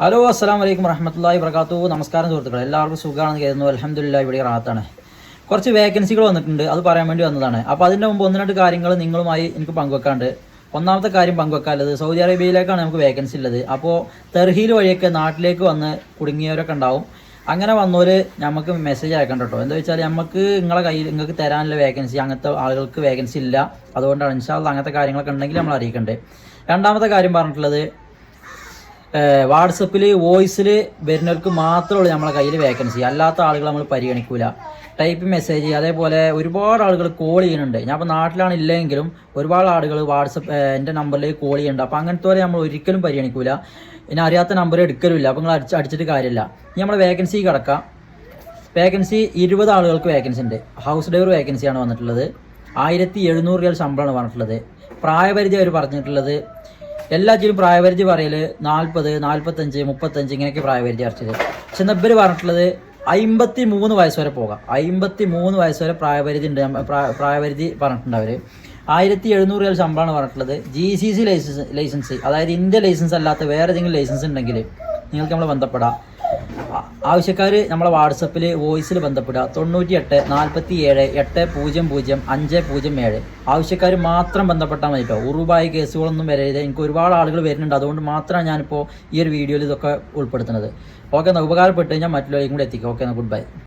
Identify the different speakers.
Speaker 1: Hello അസ്സാം വലൈക്കും വറഹമത്തല്ലാഹി വർക്കാത്തു നമസ്കാരം സുഹൃത്തുക്കളെ. എല്ലാവർക്കും സുഖമാണെന്ന് കരുതുന്നു. അലഹമില്ല ഇവിടെ റാത്താണ്. കുറച്ച് വേക്കൻസികൾ വന്നിട്ടുണ്ട്. അത് പറയാൻ വേണ്ടി വന്നതാണ്. അപ്പോൾ അതിന്റെ മുമ്പ് ഒന്ന് രണ്ട് കാര്യങ്ങൾ നിങ്ങളുമായി എനിക്ക് പങ്കുവെക്കാണ്ട് ഒന്നാമത്തെ കാര്യം പങ്കുവെക്കാനുള്ളത് സൗദി അറേബ്യയിലേക്കാണ് നമുക്ക് വേക്കൻസി ഉള്ളത്. അപ്പോൾ തെർഹീൽ വഴിയൊക്കെ നാട്ടിലേക്ക് വന്ന് കുടുങ്ങിയവരൊക്കെ ഉണ്ടാവും. അങ്ങനെ വന്നവർ നമുക്ക് മെസ്സേജ് അയക്കണ്ട കേട്ടോ എന്താ വെച്ചാൽ നമുക്ക് നിങ്ങളെ കയ്യിൽ നിങ്ങൾക്ക് തരാനുള്ള വേക്കൻസി അങ്ങനത്തെ ആളുകൾക്ക് വേക്കൻസി ഇല്ല. അതുകൊണ്ടാണ് ഇൻഷാല്ല അങ്ങനത്തെ കാര്യങ്ങളൊക്കെ ഉണ്ടെങ്കിൽ നമ്മൾ അറിയിക്കണ്ടേ. രണ്ടാമത്തെ കാര്യം പറഞ്ഞിട്ടുള്ളത് വാട്സപ്പിൽ വോയിസിൽ വരുന്നവർക്ക് മാത്രമുള്ളൂ നമ്മളെ കയ്യിൽ വേക്കൻസി അല്ലാത്ത ആളുകൾ നമ്മൾ പരിഗണിക്കൂല. ടൈപ്പ് മെസ്സേജ് അതേപോലെ ഒരുപാട് ആളുകൾ കോൾ ചെയ്യുന്നുണ്ട്. ഞാൻ ഇപ്പോൾ നാട്ടിലാണ് ഇല്ലെങ്കിലും ഒരുപാട് ആളുകൾ വാട്സപ്പ് എന്റെ നമ്പറിലേക്ക് കോൾ ചെയ്യുന്നുണ്ട്. അപ്പോൾ അങ്ങനത്തെ നമ്മൾ ഒരിക്കലും പരിഗണിക്കൂല. ഇനി അറിയാത്ത നമ്പർ എടുക്കലുമില്ല. അപ്പോൾ നിങ്ങൾ അടിച്ച് അടിച്ചിട്ട് കാര്യമില്ല. ഇനി നമ്മൾ വേക്കൻസി കിടക്കാം. വേക്കൻസി ഇരുപത് ആളുകൾക്ക് വേക്കൻസി ഉണ്ട്. ഹൗസ് ഡ്രൈവർ വേക്കൻസിയാണ് വന്നിട്ടുള്ളത്. ആയിരത്തി എഴുന്നൂറ് രൂപ ശമ്പളമാണ് പറഞ്ഞിട്ടുള്ളത് പ്രായപരിധി അവർ പറഞ്ഞിട്ടുള്ളത് എല്ലാറ്റിലും പ്രായപരിധി പറയൽ നാൽപ്പത് നാൽപ്പത്തഞ്ച് മുപ്പത്തഞ്ച് ഇങ്ങനെയൊക്കെ പ്രായപരിധി അടച്ചത് പക്ഷെ ഇവർ പറഞ്ഞിട്ടുള്ളത് അമ്പത്തി മൂന്ന് വയസ്സ് വരെ പോകാം. അമ്പത്തി മൂന്ന് വയസ്സ് വരെ പ്രായപരിധി ഉണ്ട്. പ്രായപരിധി പറഞ്ഞിട്ടുണ്ട് അവർ ആയിരത്തി എഴുന്നൂറ് രൂപ ശമ്പളമാണ് പറഞ്ഞിട്ടുള്ളത്. G C C licence licence അതായത് ഇന്ത്യ ലൈസൻസ് അല്ലാത്ത വേറെ ഏതെങ്കിലും ലൈസൻസ് ഉണ്ടെങ്കിൽ നിങ്ങൾക്ക് നമ്മൾ ബന്ധപ്പെടാം. ആവശ്യക്കാർ നമ്മളെ വാട്സപ്പിൽ വോയിസിൽ ബന്ധപ്പെടുക. തൊണ്ണൂറ്റി എട്ട് നാൽപ്പത്തി ഏഴ് എട്ട് പൂജ്യം പൂജ്യം അഞ്ച് പൂജ്യം ഏഴ്. ആവശ്യക്കാർ മാത്രം ബന്ധപ്പെട്ടാൽ മതി കേട്ടോ ഉറുവായ കേസുകളൊന്നും വരരുത്. എനിക്ക് ഒരുപാട് ആളുകൾ വരുന്നുണ്ട്. അതുകൊണ്ട് മാത്രമാണ് ഞാനിപ്പോൾ ഈ ഒരു വീഡിയോയിൽ ഇതൊക്കെ ഉൾപ്പെടുത്തുന്നത്. ഓക്കെ എന്നാൽ ഉപകാരപ്പെട്ട് കഴിഞ്ഞാൽ മറ്റുള്ളവരെയും കൂടെ എത്തിക്കാം. ഓക്കെ എന്നാൽ ഗുഡ് ബൈ.